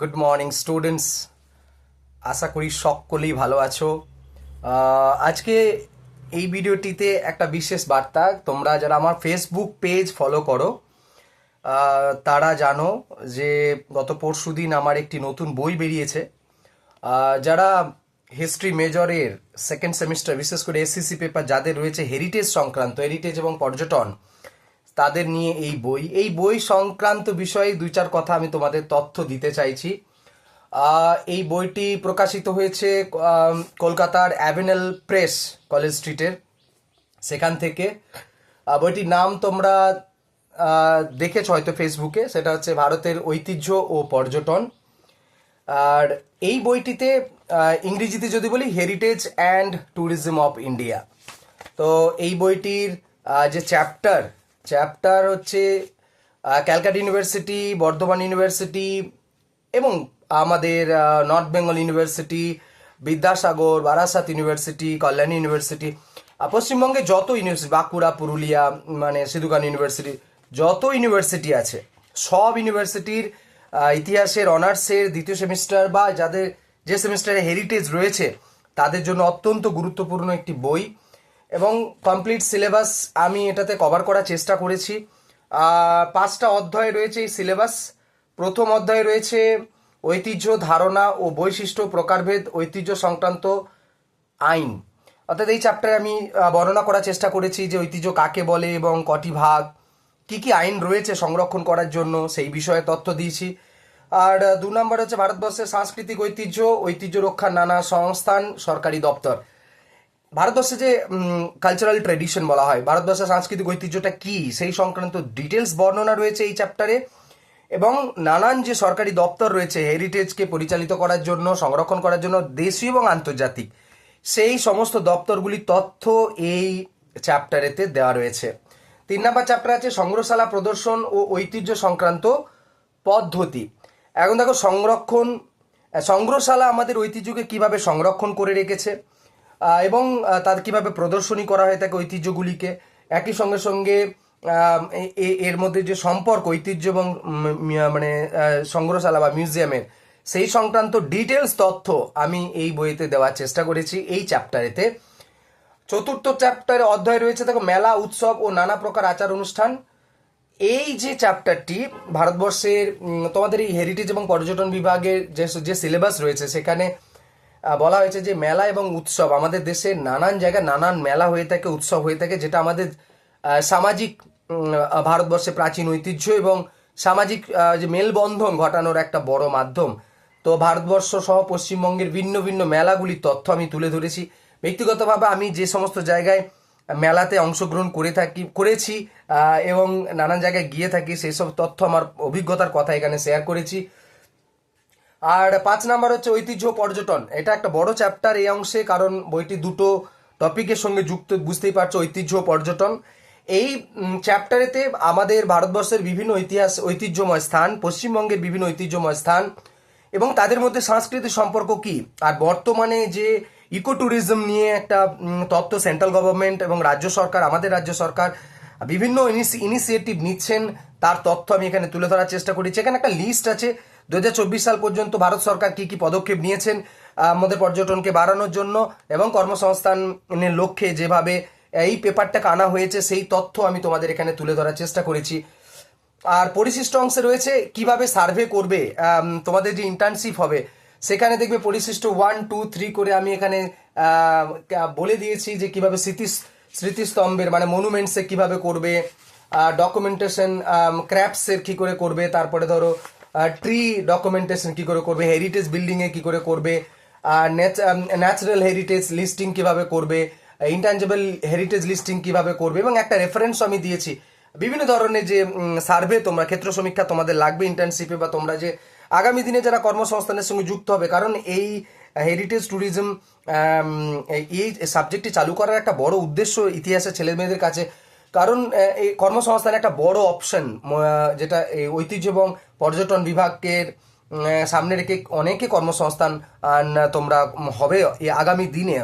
Good morning students আশা করি সকলেই ভালো আছো। আজকে এই ভিডিওটিতে একটা বিশেষ বার্তা। তোমরা যারা আমার ফেসবুক পেজ ফলো করো তারা জানো যে গত পরশু দিন আমার একটি নতুন বই বেরিয়েছে। যারা হিস্ট্রি মেজরের সেকেন্ড সেমিস্টার বিশেষ করে এসসিসি পেপার যাদের রয়েছে হেরিটেজ সংক্রান্ত হেরিটেজ এবং পর্যটন তাদের নিয়ে এই বই। এই বই সংক্রান্ত বিষয়ে দুই চার কথা আমি তোমাদের তথ্য দিতে চাইছি। এই বইটি প্রকাশিত হয়েছে কলকাতার অ্যাভেনেল প্রেস, কলেজ স্ট্রিটের। সেখান থেকে। বইটির নাম তোমরা দেখেছ হয়তো ফেসবুকে। সেটা হচ্ছে ভারতের ঐতিহ্য ও পর্যটন। আর এই বইটিতে ইংরেজিতে যদি বলি heritage and tourism of India তো এই বইটির যে চ্যাপ্টার চ্যাপ্টার হচ্ছে ক্যালকাটা ইউনিভার্সিটি বর্ধমান ইউনিভার্সিটি এবং আমাদের north Bengal university Vidyasagar Barasat university Kalyani university পশ্চিমবঙ্গে যত ইউনিভার্সিটি বাঁকুড়া পুরুলিয়া মানে সিধুকান ইউনিভার্সিটি যত ইউনিভার্সিটি আছে, সব ইউনিভার্সিটির ইতিহাসের অনার্সের দ্বিতীয় সেমিস্টার বা যাদের যে সেমিস্টারে হেরিটেজ রয়েছে, তাদের জন্য অত্যন্ত গুরুত্বপূর্ণ একটি বই। এবং কমপ্লিট সিলেবাস আমি এটাতে কভার করার চেষ্টা করেছি। পাঁচটা অধ্যায় রয়েছে এই সিলেবাস প্রথম অধ্যায়ে রয়েছে ঐতিহ্য, ধারণা ও বৈশিষ্ট্য, প্রকারভেদ, ঐতিহ্য সংক্রান্ত আইন। অর্থাৎ এই চ্যাপ্টারে আমি বর্ণনা করার চেষ্টা করেছি যে ঐতিহ্য কাকে বলে এবং কটি ভাগ, কি কি আইন রয়েছে সংরক্ষণ করার জন্য সেই বিষয়ে তথ্য দিয়েছি। আর দু নম্বর হচ্ছে ভারতবর্ষের সাংস্কৃতিক ঐতিহ্য ঐতিহ্য রক্ষার নানা সংস্থান, সরকারি দপ্তর। ভারতবর্ষে যে কালচারাল ট্রেডিশন বলা হয়, ভারতবর্ষের সাংস্কৃতিক ঐতিহ্যটা কি, সেই সংক্রান্ত ডিটেলস বর্ণনা রয়েছে এই চ্যাপ্টারে এবং নানান যে সরকারি দপ্তর রয়েছে হেরিটেজকে পরিচালিত করার জন্য, সংরক্ষণ করার জন্য, দেশীয় এবং আন্তর্জাতিক, সেই সমস্ত দপ্তরগুলির তথ্য এই চ্যাপ্টারেতে দেওয়া রয়েছে। তিন নম্বর চ্যাপ্টার আছে, সংগ্রহশালা প্রদর্শন ও ঐতিহ্য সংক্রান্ত পদ্ধতি। এখন দেখো, সংরক্ষণ, সংগ্রহশালা আমাদের ঐতিহ্যকে কীভাবে সংরক্ষণ করে রেখেছে এবং তার কীভাবে প্রদর্শনী করা হয়ে থাকে ঐতিহ্যগুলিকে। একই সঙ্গে সঙ্গে এর মধ্যে যে সম্পর্ক, ঐতিহ্য এবং মানে সংগ্রহশালা বা মিউজিয়ামের, সেই সংক্রান্ত ডিটেলস তথ্য আমি এই বইতে দেওয়ার চেষ্টা করেছি এই চ্যাপ্টারেতে। চতুর্থ চ্যাপ্টারে অধ্যায় রয়েছে দেখো, মেলা, উৎসব ও নানা প্রকার আচার অনুষ্ঠান। এই যে চ্যাপ্টারটি, ভারতবর্ষের তোমাদের এই হেরিটেজ এবং পর্যটন বিভাগের যে যে সিলেবাস রয়েছে, সেখানে বলা হয়েছে যে মেলা এবং উৎসব, আমাদের দেশের নানান জায়গায় নানান মেলা হয়ে থাকে, উৎসব হয়ে থাকে, যেটা আমাদের সামাজিক ভারতবর্ষে প্রাচীন ঐতিহ্য এবং সামাজিক যে মেলবন্ধন ঘটানোর একটা বড় মাধ্যম। তো ভারতবর্ষ সহ পশ্চিমবঙ্গের ভিন্ন ভিন্ন মেলাগুলির তথ্য আমি তুলে ধরেছি। ব্যক্তিগতভাবে আমি যে সমস্ত জায়গায় মেলাতে অংশগ্রহণ করে থাকি, করেছি এবং নানান জায়গায় গিয়ে থাকি, সেই সব তথ্য আমার অভিজ্ঞতার কথা এখানে শেয়ার করেছি। আর পাঁচ নাম্বার হচ্ছে ঐতিহ্য পর্যটন। এটা একটা বড় চ্যাপ্টার এই অংশে, কারণ বইটি দুটো টপিকের সঙ্গে যুক্ত, বুঝতেই পারছ, ঐতিহ্য পর্যটন। এই চ্যাপ্টারেতে আমাদের ভারতবর্ষের বিভিন্ন ইতিহাস, ঐতিহ্যময় স্থান, পশ্চিমবঙ্গের বিভিন্ন ঐতিহ্যময় স্থান, এবং তাদের মধ্যে সাংস্কৃতিক সম্পর্ক কি? আর বর্তমানে যে ইকো ট্যুরিজম নিয়ে একটা তথ্য সেন্ট্রাল গভর্নমেন্ট এবং রাজ্য সরকার, আমাদের রাজ্য সরকার বিভিন্ন ইনিশিয়েটিভ নিচ্ছেন, তার তথ্য আমি এখানে তুলে ধরার চেষ্টা করেছি। এখানে একটা লিস্ট আছে দুহাজার চব্বিশ সাল পর্যন্ত ভারত সরকার কি কি পদক্ষেপ নিয়েছেন আমাদের পর্যটনকে বাড়ানোর জন্য এবং কর্মসংস্থানের লক্ষ্যে যেভাবে এই পেপারটাকে আনা হয়েছে, সেই তথ্য আমি তোমাদের এখানে তুলে ধরার চেষ্টা করেছি। আর পরিশিষ্ট অংশে রয়েছে, কীভাবে সার্ভে করবে তোমাদের যে ইন্টার্নশিপ হবে, সেখানে দেখবে পরিশিষ্ট ওয়ান টু থ্রি করে আমি এখানে বলে দিয়েছি যে কীভাবে স্মৃতি স্মৃতিস্তম্ভের মানে মনুমেন্টসে কীভাবে করবে ডকুমেন্টেশন ক্র্যাপসের কি করে করবে, তারপরে ধরো ট্রি ডকুমেন্টেশন কি করে করবে হেরিটেজ বিল্ডিংয়ে কি করে করবে ন্যাচারাল হেরিটেজ লিস্টিং কীভাবে করবে ইন্টানজেবল হেরিটেজ লিস্টিং কীভাবে করবে, এবং একটা রেফারেন্স আমি দিয়েছি। বিভিন্ন ধরনের যে সার্ভে তোমরা, ক্ষেত্র সমীক্ষা তোমাদের লাগবে ইন্টার্নশিপে বা তোমরা যে, আগামী দিনে যারা কর্মসংস্থানের সঙ্গে যুক্ত হবে, কারণ এই হেরিটেজ ট্যুরিজম এই সাবজেক্টটি চালু করার একটা বড় উদ্দেশ্য ইতিহাসের ছেলে মেয়েদের কাছে কারণ এই কর্মসংস্থান একটা বড় অপশন যেটা এই ঐতিহ্য এবং পর্যটন বিভাগের সামনে রেখে অনেকে কর্মসংস্থান তোমরা হবে আগামী দিনে।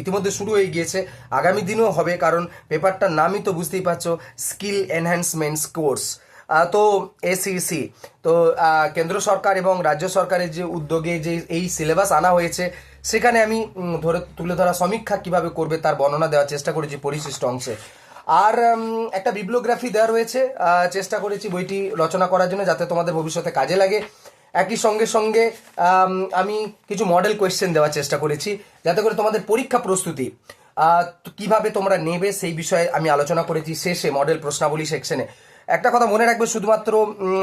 ইতিমধ্যে শুরু হয়ে গিয়েছে। আগামী দিনেও হবে, কারণ পেপারটার নামই তো বুঝতেই পারছ স্কিল এনহ্যান্সমেন্টস কোর্স তো এসিসি তো কেন্দ্র সরকার এবং রাজ্য সরকারের যে উদ্যোগে যে এই সিলেবাস আনা হয়েছে, সেখানে আমি ধরে, তুলে ধরা সমীক্ষা কীভাবে করবে তার বর্ণনা দেওয়ার চেষ্টা করেছি পরিশিষ্ট অংশে। আর একটা বিবলিওগ্রাফি দেওয়া রয়েছে চেষ্টা করেছি বইটি রচনা করার জন্য যাতে তোমাদের ভবিষ্যতে কাজে লাগে। একই সঙ্গে সঙ্গে আমি কিছু মডেল কোয়েশ্চেন দেওয়ার চেষ্টা করেছি, যাতে করে তোমাদের পরীক্ষা প্রস্তুতি কীভাবে তোমরা নেবে সেই বিষয়ে আমি আলোচনা করেছি শেষে মডেল প্রশ্নাবলী সেকশনে একটা কথা মনে রাখবে, শুধুমাত্র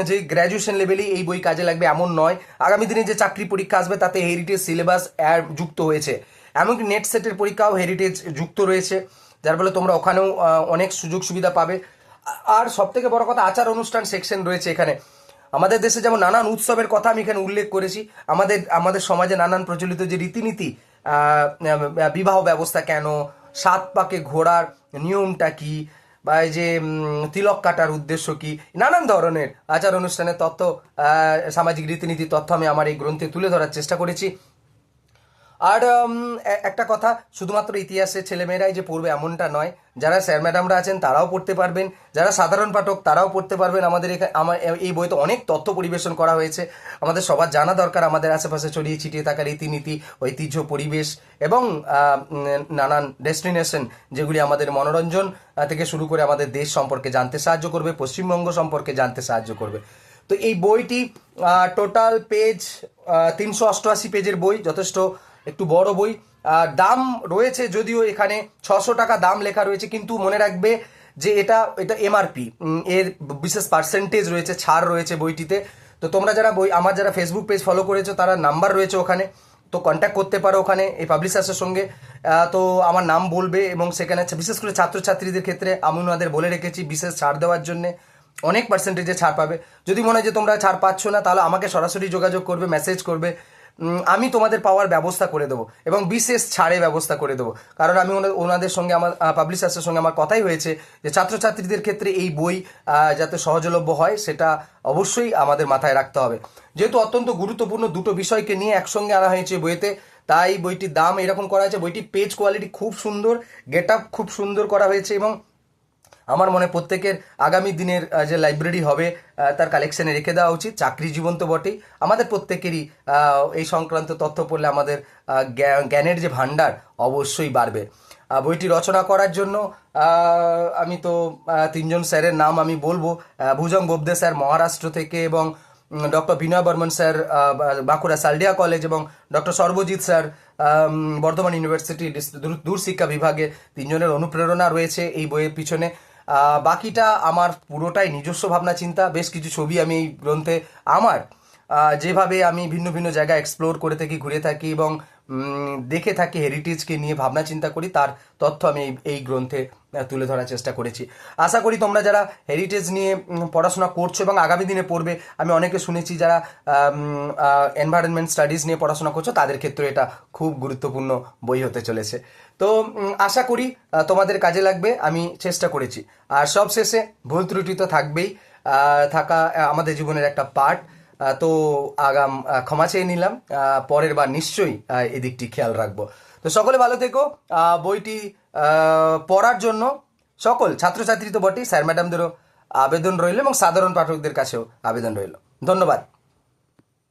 যে গ্র্যাজুয়েশন লেভেলেই এই বই কাজে লাগবে এমন নয়, আগামী দিনে যে চাকরি পরীক্ষা আসবে তাতে হেরিটেজ সিলেবাস যুক্ত হয়েছে। এমনকি নেট সেটের পরীক্ষাও হেরিটেজ যুক্ত রয়েছে। যার ফলে তোমরা ওখানেও অনেক সুযোগ সুবিধা পাবে। আর সব থেকে বড় কথা, আচার অনুষ্ঠান সেকশন রয়েছে এখানে। আমাদের দেশে যেমন নানান উৎসবের কথা আমি এখানে উল্লেখ করেছি, আমাদের আমাদের সমাজে নানান প্রচলিত যে রীতিনীতি বিবাহ ব্যবস্থা কেন, সাত পাকে ঘোরার নিয়মটা কি, বা এই যে তিলক কাটার উদ্দেশ্য কি, নানান ধরনের আচার অনুষ্ঠানের তথ্য সামাজিক রীতিনীতি তথ্য আমি আমার এই গ্রন্থে তুলে ধরার চেষ্টা করেছি। আর একটা কথা, শুধুমাত্র ইতিহাসের ছেলেমেয়েরাই যে পড়বে এমনটা নয়। যারা স্যার ম্যাডামরা আছেন, তারাও পড়তে পারবেন। যারা সাধারণ পাঠক, তারাও পড়তে পারবেন। আমাদের এখানে আমার এই বইতে অনেক তথ্য পরিবেশন করা হয়েছে। আমাদের সবার জানা দরকার, আমাদের আশেপাশে ছড়িয়ে ছিটিয়ে থাকা রীতিনীতি, ঐতিহ্য, পরিবেশ এবং নানান ডেস্টিনেশন যেগুলি আমাদের মনোরঞ্জন থেকে শুরু করে আমাদের দেশ সম্পর্কে জানতে সাহায্য করবে, পশ্চিমবঙ্গ সম্পর্কে জানতে সাহায্য করবে। তো এই বইটি টোটাল পেজ তিনশো অষ্টআশি পেজের বই, যথেষ্ট একটু বড় বই। দাম রয়েছে যদিও এখানে ছশো টাকা দাম লেখা রয়েছে, কিন্তু মনে রাখবে যে এটা এটা এমআরপি এর বিশেষ পার্সেন্টেজ রয়েছে, ছাড় রয়েছে বইটিতে। তো তোমরা যারা বই, আমার যারা ফেসবুক পেজ ফলো করেছ, তারা নাম্বার রয়েছে ওখানে। তো কন্ট্যাক্ট করতে পারো ওখানে, এই পাবলিশার্সের সঙ্গে। তো আমার নাম বলবে এবং সেখানে বিশেষ করে ছাত্রছাত্রীদের ক্ষেত্রে আমি ওনাদের বলে রেখেছি বিশেষ ছাড় দেওয়ার জন্যে। অনেক পার্সেন্টেজে ছাড় পাবে। যদি মনে হয় যে তোমরা ছাড় পাচ্ছ না, তাহলে আমাকে সরাসরি যোগাযোগ করবে মেসেজ করবে। আমি তোমাদের পাওয়ার ব্যবস্থা করে দেবো এবং বিশেষ ছাড়ে ব্যবস্থা করে দেবো। কারণ আমি ওনা- ওনাদের সঙ্গে আমার পাবলিশার্সের সঙ্গে আমার কথাই হয়েছে যে ছাত্রছাত্রীদের ক্ষেত্রে এই বই যাতে সহজলভ্য হয় সেটা অবশ্যই আমাদের মাথায় রাখতে হবে। যেহেতু অত্যন্ত গুরুত্বপূর্ণ দুটো বিষয়কে নিয়ে একসঙ্গে আনা হয়েছে বইতে, তাই বইটির দাম এরকম করা হয়েছে বইটির পেজ কোয়ালিটি খুব সুন্দর গেট খুব সুন্দর করা হয়েছে এবং আমার মনে প্রত্যেকের আগামী দিনের যে লাইব্রেরি হবে তার কালেকশনে রেখে দেওয়া উচিত। চাকরি জীবন তো বটেই। আমাদের প্রত্যেকেরই এই সংক্রান্ত তথ্য পড়লে আমাদের জ্ঞানের যে ভাণ্ডার অবশ্যই বাড়বে। বইটি রচনা করার জন্য আমি তো তিনজন স্যারের নাম আমি বলব। ভুজং বোবদে স্যার মহারাষ্ট্র থেকে এবং doctor Binoy Barman sir Bankura Saldiha college এবং doctor Sarbajit sir Bardhaman university দূর- দূরশিক্ষা বিভাগে তিনজনের অনুপ্রেরণা রয়েছে এই বইয়ের পিছনে। বাকিটা আমার পুরোটাই নিজস্ব ভাবনা, চিন্তা, বেশ কিছু ছবি আমি এই গ্রন্থে আমার যেভাবে আমি ভিন্ন ভিন্ন জায়গায় এক্সপ্লোর করে থাকি, ঘুরে থাকি এবং দেখে থাকি হেরিটেজকে নিয়ে ভাবনা চিন্তা করি, তার তথ্য আমি এই- গ্রন্থে তুলে ধরার চেষ্টা করেছি। আশা করি তোমরা যারা হেরিটেজ নিয়ে পড়াশোনা করছ এবং আগামী দিনে পড়বে, আমি অনেকে শুনেছি যারা এনভায়রনমেন্ট স্টাডিজ নিয়ে পড়াশোনা করছ, তাদের ক্ষেত্রে এটা খুব গুরুত্বপূর্ণ বই হতে চলেছে। তো আশা করি তোমাদের কাজে লাগবে, আমি চেষ্টা করেছি। আর সবশেষে ভুল ত্রুটি তো থাকবেই থাকা আমাদের জীবনের একটা পার্ট। তো আগাম ক্ষমা চেয়ে নিলাম। পরের বার নিশ্চয়ই এদিকটি খেয়াল রাখব। তো সকলে ভালো থেকো। বইটি পড়ার জন্য সকল ছাত্রছাত্রী তো বটেই। স্যার ম্যাডামদেরও আবেদন রইল এবং সাধারণ পাঠকদের কাছেও আবেদন রইল। ধন্যবাদ।